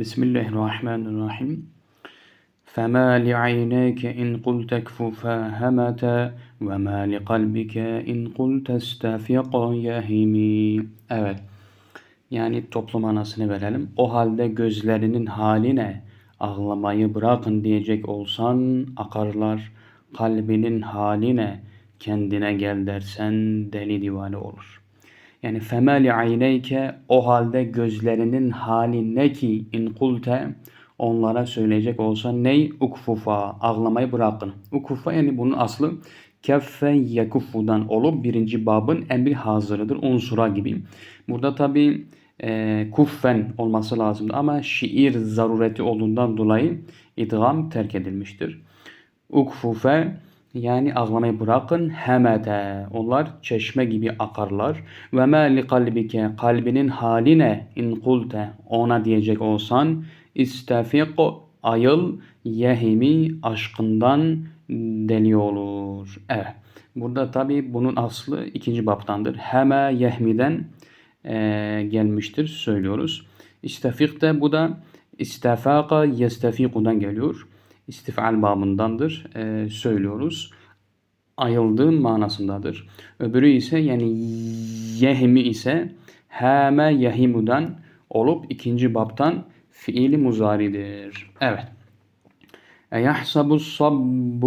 Bismillahirrahmanirrahim. فَمَا لِعَيْنَيْكَ اِنْ قُلْتَ كْفُفَا هَمَتَ وَمَا لِقَلْبِكَ اِنْ قُلْتَ اسْتَفِقَ يَهِمِ Evet. Yani toplum anasını verelim. O halde gözlerinin haline ağlamayı bırakın diyecek olsan akarlar. Kalbinin haline kendine gel dersen deli divane olur. Yani femeli ayneyke o halde gözlerinin hali ne ki in kulte onlara söyleyecek olsan ney ukfufa ağlamayı bırakın. Ukfufa yani bunun aslı keffe yekufudan olup birinci babın emri hazırıdır unsura gibi. Burada tabi e, kuffen olması lazımdı ama şiir zarureti olduğundan dolayı idgam terk edilmiştir. Ukfufe yani ağlamayı bırakın hemete. Onlar çeşme gibi akarlar. Ve ma li kalbike kalbinin haline in kulte ona diyecek olsan istefik ayıl yehimi aşkından deli olur. Evet. Burada tabi bunun aslı ikinci baptandır. Heme yehmiden e, gelmiştir söylüyoruz. İstefik de bu da istefaka yestefikudan geliyor istifal babındandır e, söylüyoruz. Ayıldığım manasındadır. Öbürü ise yani yehmi ise heme yehimudan olup ikinci babtan fiili muzaridir. Evet. اَيَحْسَبُ الصَّبُّ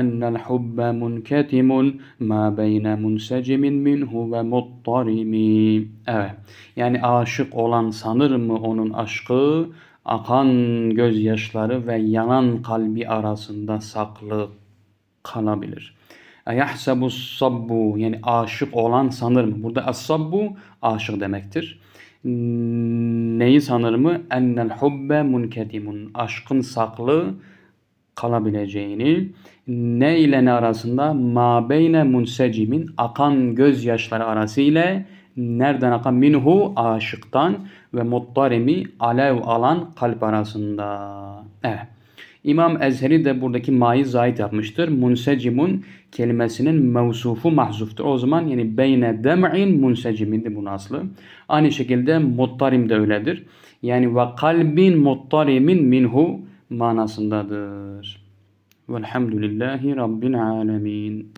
اَنَّ الْحُبَّ مُنْكَتِمٌ مَا بَيْنَ مُنْسَجِمٍ مِنْهُ وَمُطَّرِمٍ Evet. Yani aşık olan sanır mı onun aşkı akan gözyaşları ve yanan kalbi arasında saklı kalabilir. Yahsabu sabbu yani aşık olan sanır mı? Burada as-sabbu aşık demektir. Neyi sanır mı? Ennel hubbe munketimun. Aşkın saklı kalabileceğini. Ne ile ne arasında? Ma beyne munsecimin. Akan gözyaşları arası ile nereden akan? Minhu aşıktan ve muttarimi alev alan kalp arasında. Evet. İmam Ezheri de buradaki ma'yı zahit yapmıştır. Munsecimun kelimesinin mevsufu mahzuftur. O zaman yani beyne dem'in munsecimindi bunun aslı. Aynı şekilde muttarim de öyledir. Yani ve kalbin muttarimin minhu manasındadır. Velhamdülillahi Rabbil alemin.